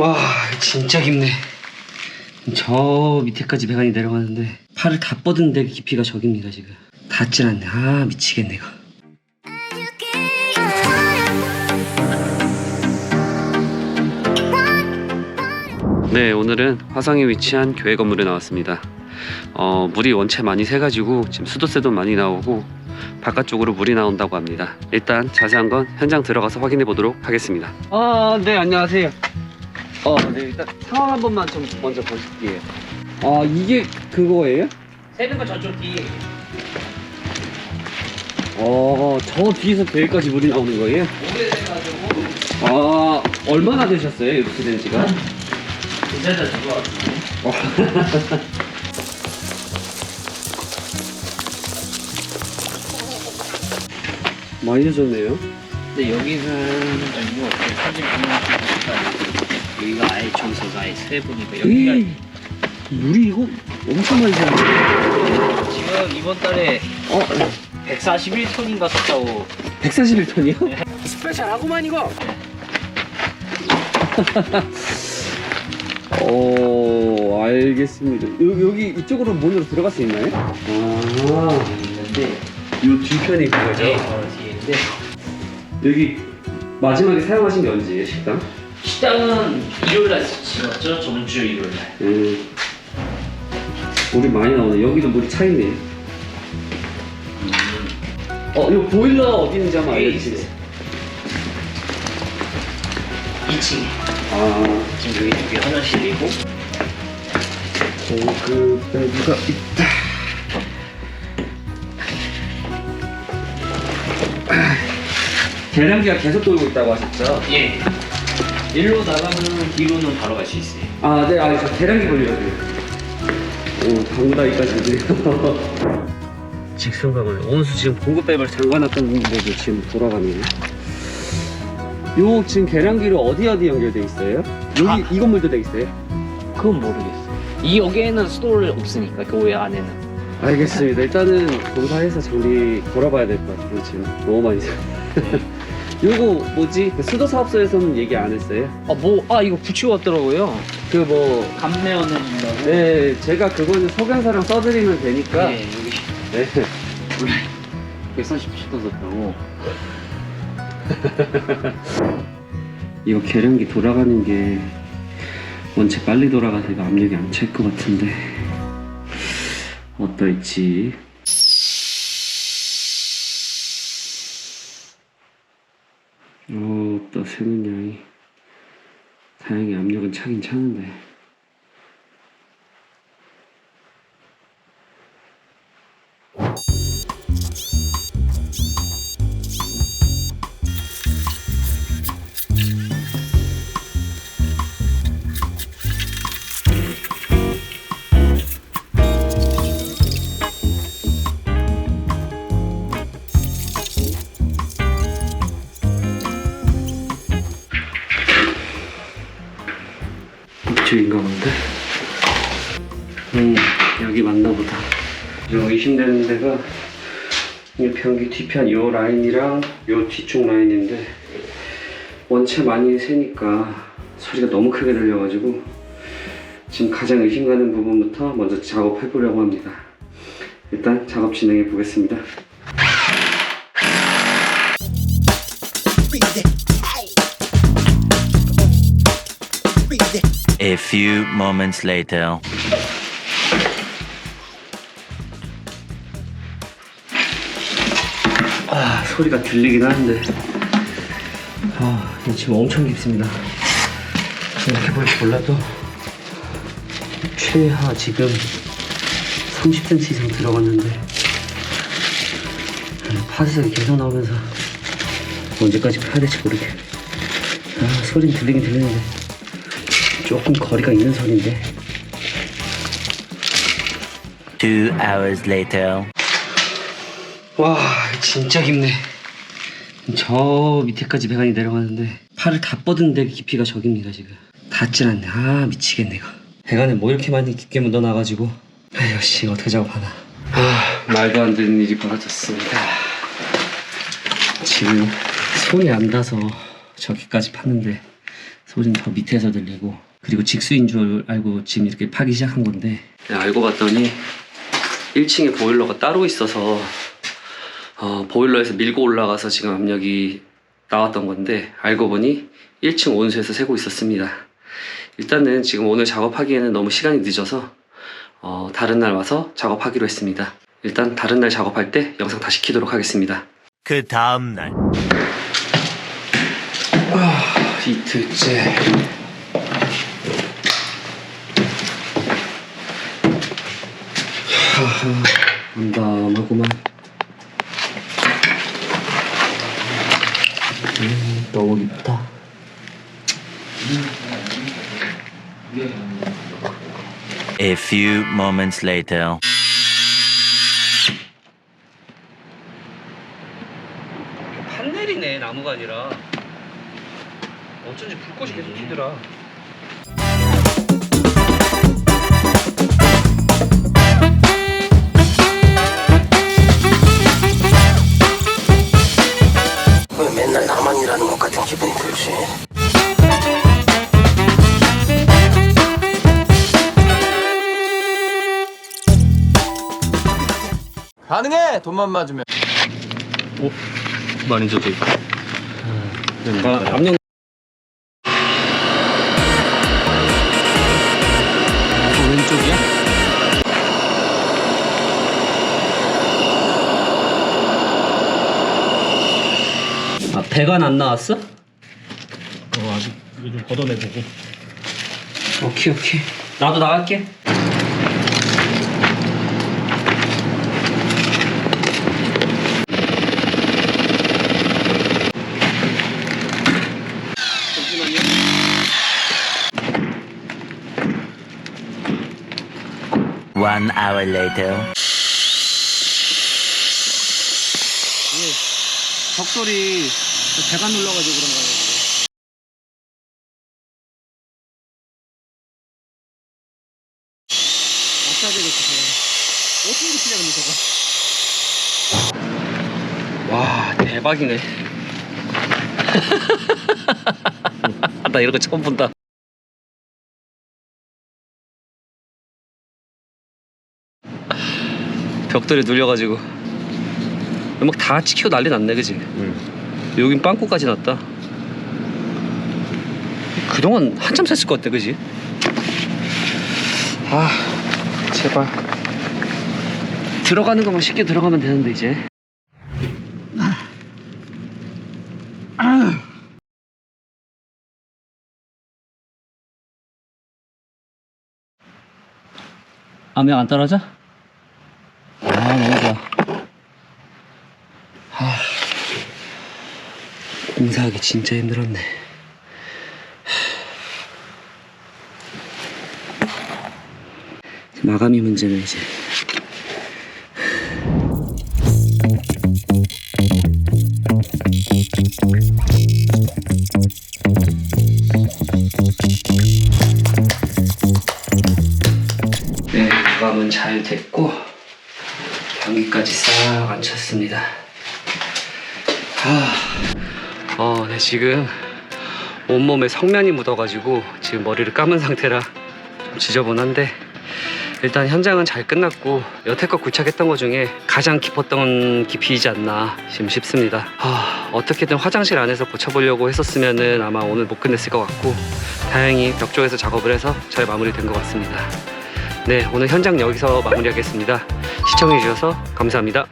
와 진짜 깊네. 저 밑에까지 배관이 내려가는데 팔을 다 뻗은 데 깊이가 저깁니다 지금. 닿질 않네. 아 미치겠네 이거. 네 오늘은 화성에 위치한 교회 건물에 나왔습니다. 어, 물이 원체 많이 새가지고 지금 수도세도 많이 나오고 바깥쪽으로 물이 나온다고 합니다. 일단 자세한 건 현장 들어가서 확인해 보도록 하겠습니다. 아네 안녕하세요 어, 네, 일단 상황 한 번만 좀 먼저 보실게요. 아, 이게 그거예요? 새는 거 저쪽 뒤에 어, 저 뒤에서 배까지 물이 나오는 거예요? 오래돼가지고 아, 얼마나 되셨어요? 이렇게 된 지가? 괜찮다 저거 많이 되셨네요. 근데 여기는 이거 어떻게 사진 보내주니까 여기가 아예 아예 세 보니까 여기가 에이, 물이 이거 엄청 많이 새네. 지금 이번 달에 어, 141톤인가 썼다고 141톤이요? 스페셜 하고만 이거. 어, 알겠습니다. 여, 여기 이쪽으로 문으로 들어갈 수 있나요? 아, 있는데 요 뒤편이 그거죠? 네 바로 뒤에인데 여기 마지막에 사용하신 게 언제예요, 식당? 식당은 일요일날 지었죠 저번 주 일요일날 음, 물이 많이 나오네. 여기도 물이 차 있네. 어, 이 보일러 어디 있는지 한번 알려주세요. 2층에 아, 지금 여기 여기 화장실이고 그 배부가 있다. 계량기가 계속 돌고 있다고 하셨죠? 예 일로 나가면 뒤로는 바로 갈 수 있어요 아, 네, 아, 저 계량기 걸려가지고. 오, 당구다기까지 되네요. 직선가고요. 온수 지금 공급배를 잠가놨던 데도 지금 돌아가네요. 요 지금 계량기로 어디 어디 연결돼 있어요? 여기 아. 이 건물도 돼 있어요? 그건 모르겠어. 이 여기에는 스토어를 없으니까 교회 안에는. 알겠습니다. 일단은 공사해서 정리 돌아봐야 될 것 같아요. 지금 너무 많이 사. 요거 뭐지? 그 수도 사업소에서는 얘기 안 했어요? 아 뭐 아 이거 붙이고 왔더라고요. 그 뭐 감매원을 준다고. 네, 제가 그거는 소견사랑 써드리면 되니까. 네 여기 네. 130도 썼다고. 이거 계량기 돌아가는 게 원체 빨리 돌아가서 이거 압력이 안 찰 것 같은데 어떨지 어, 또 새는 양이. 다행히 압력은 차긴 차는데 이쪽인가 본데? 음 여기 맞나 보다. 요 의심되는 데가 이 변기 뒤편 요 라인이랑 요 뒤쪽 라인인데 원체 많이 새니까 소리가 너무 크게 들려가지고 지금 가장 의심 가는 부분부터 먼저 작업해 보려고 합니다. 일단 작업 진행해 보겠습니다 A few moments later. 아, 소리가 들리긴 하는데. 아, 이거 지금 엄청 깊습니다. 이렇게 볼지 몰라도 최하 지금 30cm 이상 들어갔는데 아, 파쇄색이 계속 나오면서 언제까지 파야 될지 모르게. 아, 소리는 들리긴 들리는데 조금 거리가 있는 소리인데. Two hours later. 와 진짜 깊네. 저 밑에까지 배관이 내려가는데 팔을 다 뻗은 데 깊이가 저깁니다 지금. 닿질 않네. 아 미치겠네 이거. 배관에 뭐 이렇게 많이 깊게 묻어나가지고. 아유 씨 어떻게 작업하나. 아 말도 안 되는 일이 벌어졌습니다. 지금 손이 안 닿아서 저기까지 팠는데 소리는 더 밑에서 들리고 그리고 직수인 줄 알고 지금 이렇게 파기 시작한 건데 네, 알고 봤더니 1층에 보일러가 따로 있어서 어, 보일러에서 밀고 올라가서 지금 압력이 나왔던 건데 알고 보니 1층 온수에서 새고 있었습니다. 일단은 지금 오늘 작업하기에는 너무 시간이 늦어서 어, 다른 날 와서 작업하기로 했습니다. 일단 다른 날 작업할 때 영상 다시 키도록 하겠습니다. 그 다음 날. 이틀째 암담하구만 음, 너무 깊다. A few moments later. 판넬이네 나무가 아니라. 어쩐지 불꽃이 계속 튀더라 해 돈만 맞으면 많이 저기. 아, 압력 왼쪽이야? 아 배관 안 나왔어? 어 아직 이거 좀 걷어내보고. 오케이 오케이 나도 나갈게 One hour later. 벽돌이 배관 눌러가지고 그런 거야 마사지를 어떻게 저거 와 대박이네. 나 이런 거 처음 본다 벽돌이 눌려가지고 막다 찍히고 난리 났네 그지? 여긴 빵꾸까지 났다 그동안 한참 샜을 것 같아 그지? 아 제발 들어가는 것만 쉽게 들어가면 되는데 이제 암약 안 떨어져? 아 너무 좋아 아, 공사하기 진짜 힘들었네. 마감이 문제네 이제. 변기까지 싹 앉혔습니다. 아, 어, 네, 지금 온몸에 성면이 묻어가지고 지금 머리를 감은 상태라 좀 지저분한데 일단 현장은 잘 끝났고 여태껏 구착했던 것 중에 가장 깊었던 깊이이지 않나 지금 싶습니다. 아, 어떻게든 화장실 안에서 고쳐보려고 했었으면은 아마 오늘 못 끝냈을 것 같고 다행히 벽 쪽에서 작업을 해서 잘 마무리된 것 같습니다. 네, 오늘 현장 여기서 마무리하겠습니다. 시청해주셔서 감사합니다.